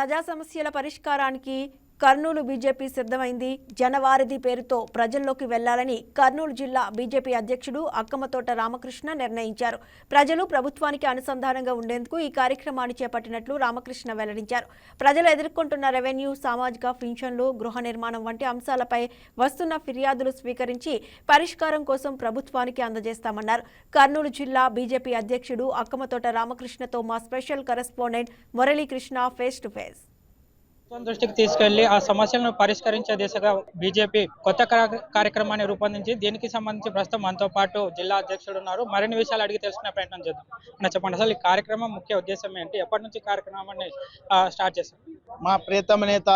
ప్రజా సమస్యల పరిష్కారానికి కర్నూలు బీజేపీ సిద్ధమైంది జనవారధి పేరుతో ప్రజల్లోకి వెళ్లాలని కర్నూలు జిల్లా బీజేపీ అధ్యక్షుడు అక్కమతోట రామకృష్ణ నిర్ణయించారు ప్రజలు ప్రభుత్వానికి అనుసంధానంగా ఉండేందుకు ఈ కార్యక్రమాన్ని చేపట్టినట్లు రామకృష్ణ వెల్లడించారు ప్రజలు ఎదుర్కొంటున్న రెవెన్యూ సామాజిక పింఛన్లు గృహ నిర్మాణం వంటి అంశాలపై వస్తున్న ఫిర్యాదులు స్వీకరించి పరిష్కారం కోసం ప్రభుత్వానికి అందజేస్తామన్నారు కర్నూలు జిల్లా బీజేపీ అధ్యక్షుడు అక్కమతోట రామకృష్ణతో మా special correspondent Muralikrishna face to face ప్రభుత్వం దృష్టికి తీసుకెళ్లి ఆ సమస్యలను పరిష్కరించే దిశగా బీజేపీ కొత్త కార్యక్రమాన్ని రూపొందించి దీనికి సంబంధించి ప్రస్తుతం మనతో పాటు జిల్లా అధ్యక్షుడు ఉన్నారు మరిన్ని విషయాలు అడిగి తెలుసుకునే ప్రయత్నం చేద్దాం చెప్పండి అసలు ఈ కార్యక్రమం ముఖ్య ఉద్దేశం ఏంటి ఎప్పటి నుంచి కార్యక్రమాన్ని స్టార్ట్ చేశారు మా ప్రియతమ నేత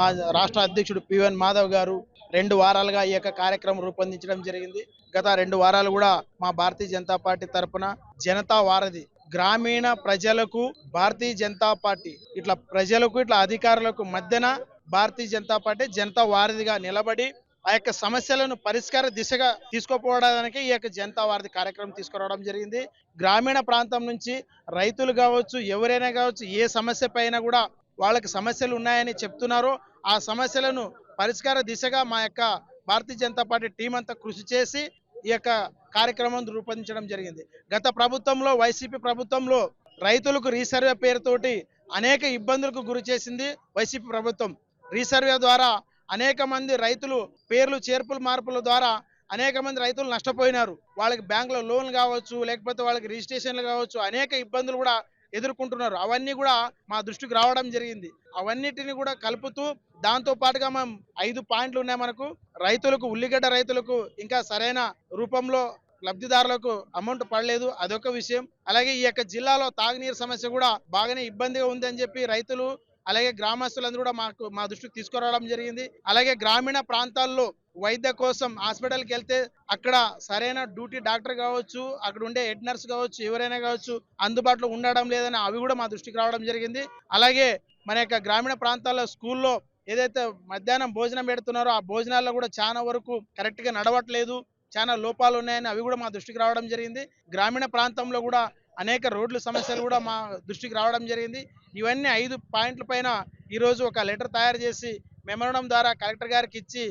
మా రాష్ట్ర అధ్యక్షుడు పివన్ మాధవ్ గారు రెండు వారాలుగా ఈ యొక్క కార్యక్రమం రూపొందించడం జరిగింది గత రెండు వారాలు కూడా మా భారతీయ జనతా పార్టీ తరఫున జనతా వారధి గ్రామీణ ప్రజలకు భారతీయ జనతా పార్టీ ఇట్లా ప్రజలకు ఇట్లా అధికారులకు మధ్యన భారతీయ జనతా పార్టీ జనతా వారధిగా నిలబడి ఆ యొక్క సమస్యలను పరిష్కార దిశగా తీసుకోపోవడానికి ఈ యొక్క జనతా వారధి కార్యక్రమం తీసుకురావడం జరిగింది గ్రామీణ ప్రాంతం నుంచి రైతులు కావచ్చు ఎవరైనా కావచ్చు ఏ సమస్య పైన కూడా వాళ్ళకి సమస్యలు ఉన్నాయని చెప్తున్నారో ఆ సమస్యలను పరిష్కార దిశగా మా యొక్క భారతీయ జనతా పార్టీ టీం అంతా కృషి చేసి ఈ యొక్క కార్యక్రమం రూపొందించడం జరిగింది గత ప్రభుత్వంలో వైసీపీ ప్రభుత్వంలో రైతులకు రీసర్వే పేరుతోటి అనేక ఇబ్బందులకు గురి చేసింది వైసీపీ ప్రభుత్వం రీసర్వే ద్వారా అనేక మంది రైతులు పేర్లు చేర్పుల మార్పుల ద్వారా అనేక మంది రైతులు నష్టపోయినారు వాళ్ళకి బ్యాంకులో లోన్లు కావచ్చు లేకపోతే వాళ్ళకి రిజిస్ట్రేషన్లు కావచ్చు అనేక ఇబ్బందులు కూడా ఎదుర్కొంటున్నారు అవన్నీ కూడా మా దృష్టికి రావడం జరిగింది అవన్నిటిని కూడా కలుపుతూ దాంతో పాటుగా మేము ఐదు పాయింట్లు ఉన్నాయి మనకు రైతులకు ఉల్లిగడ్డ రైతులకు ఇంకా సరైన రూపంలో లబ్ధిదారులకు అమౌంట్ పడలేదు అదొక విషయం అలాగే ఈ యొక్క జిల్లాలో తాగునీరు సమస్య కూడా బాగానే ఇబ్బందిగా ఉందని చెప్పి రైతులు అలాగే గ్రామస్తులందరూ కూడా మాకు మా దృష్టికి తీసుకురావడం జరిగింది అలాగే గ్రామీణ ప్రాంతాల్లో వైద్య కోసం హాస్పిటల్కి వెళ్తే అక్కడ సరైన డ్యూటీ డాక్టర్ కావచ్చు అక్కడ ఉండే హెడ్ నర్స్ కావచ్చు ఎవరైనా కావచ్చు అందుబాటులో ఉండడం లేదని అవి కూడా మా దృష్టికి రావడం జరిగింది అలాగే మన యొక్క గ్రామీణ ప్రాంతాల్లో స్కూల్లో ఏదైతే మధ్యాహ్నం భోజనం పెడుతున్నారో ఆ భోజనాల్లో కూడా చాలా వరకు కరెక్ట్గా నడవట్లేదు చాలా లోపాలు ఉన్నాయని అవి కూడా మా దృష్టికి రావడం జరిగింది గ్రామీణ ప్రాంతంలో కూడా అనేక రోడ్ల సమస్యలు కూడా మా దృష్టికి రావడం జరిగింది ఇవన్నీ ఐదు పాయింట్ల పైన ఈరోజు ఒక లెటర్ తయారు చేసి మెమరణం ద్వారా కలెక్టర్ గారికి ఇచ్చి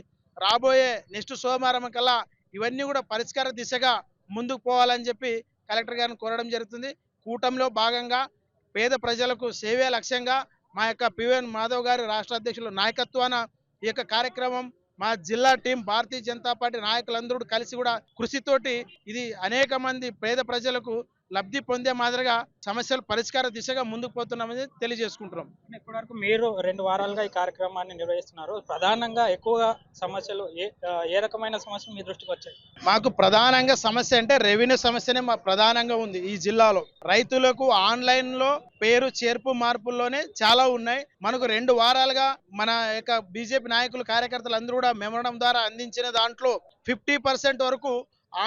రాబోయే నెక్స్ట్ సోమవారం కల్లా ఇవన్నీ కూడా పరిష్కార దిశగా ముందుకు పోవాలని చెప్పి కలెక్టర్ గారిని కోరడం జరుగుతుంది కూటంలో భాగంగా పేద ప్రజలకు సేవే లక్ష్యంగా మా యొక్క పివిఎన్ మాధవ్ గారి రాష్ట్ర అధ్యక్షుల నాయకత్వాన ఈ యొక్క కార్యక్రమం మా జిల్లా టీం భారతీయ జనతా పార్టీ నాయకులందరూ కలిసి కూడా కృషితోటి ఇది అనేక మంది పేద ప్రజలకు లబ్ధి పొందే మాదిరిగా సమస్యల పరిష్కార దిశగా ముందుకు పోతున్నామని తెలియజేసుకుంటున్నాం ఇప్పటివరకు మీరు రెండు వారాలుగా ఈ కార్యక్రమాన్ని నిర్వహిస్తున్నారు ప్రధానంగా ఎక్కువగా సమస్యలు ఏ ఏ రకమైన సమస్యలు మీ దృష్టికి వచ్చాయి మాకు ప్రధానంగా సమస్య అంటే రెవెన్యూ సమస్యనే మా ప్రధానంగా ఉంది ఈ జిల్లాలో రైతులకు ఆన్లైన్లో పేరు చేర్పు మార్పుల్లోనే చాలా ఉన్నాయి మనకు రెండు వారాలుగా మన యొక్క బీజేపీ నాయకులు కార్యకర్తలు అందరూ కూడా మెమరడం ద్వారా అందించిన దాంట్లో ఫిఫ్టీ వరకు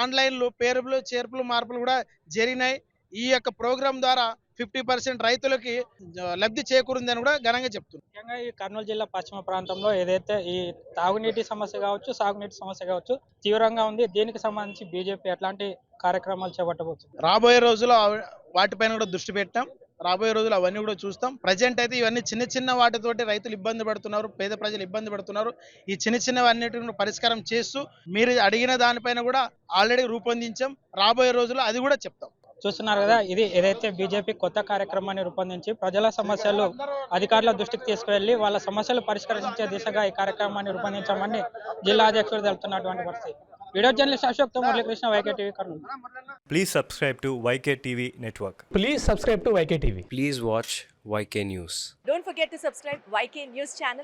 ఆన్లైన్లో పేరులో చేర్పులు మార్పులు కూడా జరిగినాయి ఈ యొక్క ప్రోగ్రాం ద్వారా ఫిఫ్టీ పర్సెంట్ రైతులకి లబ్ధి చేకూరిందని కూడా ఘనంగా చెప్తున్నారు ముఖ్యంగా ఈ కర్నూలు జిల్లా పశ్చిమ ప్రాంతంలో ఏదైతే ఈ తాగునీటి సమస్య కావచ్చు సాగునీటి సమస్య కావచ్చు తీవ్రంగా ఉంది దీనికి సంబంధించి బీజేపీ ఎట్లాంటి కార్యక్రమాలు చేపట్టవచ్చు రాబోయే రోజుల్లో వాటిపైన కూడా దృష్టి పెట్టాం రాబోయే రోజులు అవన్నీ కూడా చూస్తాం ప్రజెంట్ అయితే ఇవన్నీ చిన్న చిన్న వాటితోటి రైతులు ఇబ్బంది పడుతున్నారు పేద ప్రజలు ఇబ్బంది పడుతున్నారు ఈ చిన్న చిన్నవన్నిటిని పరిష్కారం చేస్తూ మీరు అడిగిన దానిపైన కూడా ఆల్రెడీ రూపొందించాం రాబోయే రోజులు అది కూడా చెప్తాం చూస్తున్నారు కదా ఇది ఏదైతే బీజేపీ కొత్త కార్యక్రమాన్ని రూపొందించి ప్రజల సమస్యలు అధికారుల దృష్టికి తీసుకువెళ్లి వాళ్ళ సమస్యలు పరిష్కరించే దిశగా ఈ కార్యక్రమాన్ని రూపొందించామని జిల్లా అధ్యక్షుడు తెలుపుతున్నటువంటి పరిస్థితి Video journalist Ashok Tomur, Krishna, YKTV, Karnool. Please subscribe to YKTV Network. Please subscribe to YKTV. Please watch YK News. Don't forget to subscribe YK News channel.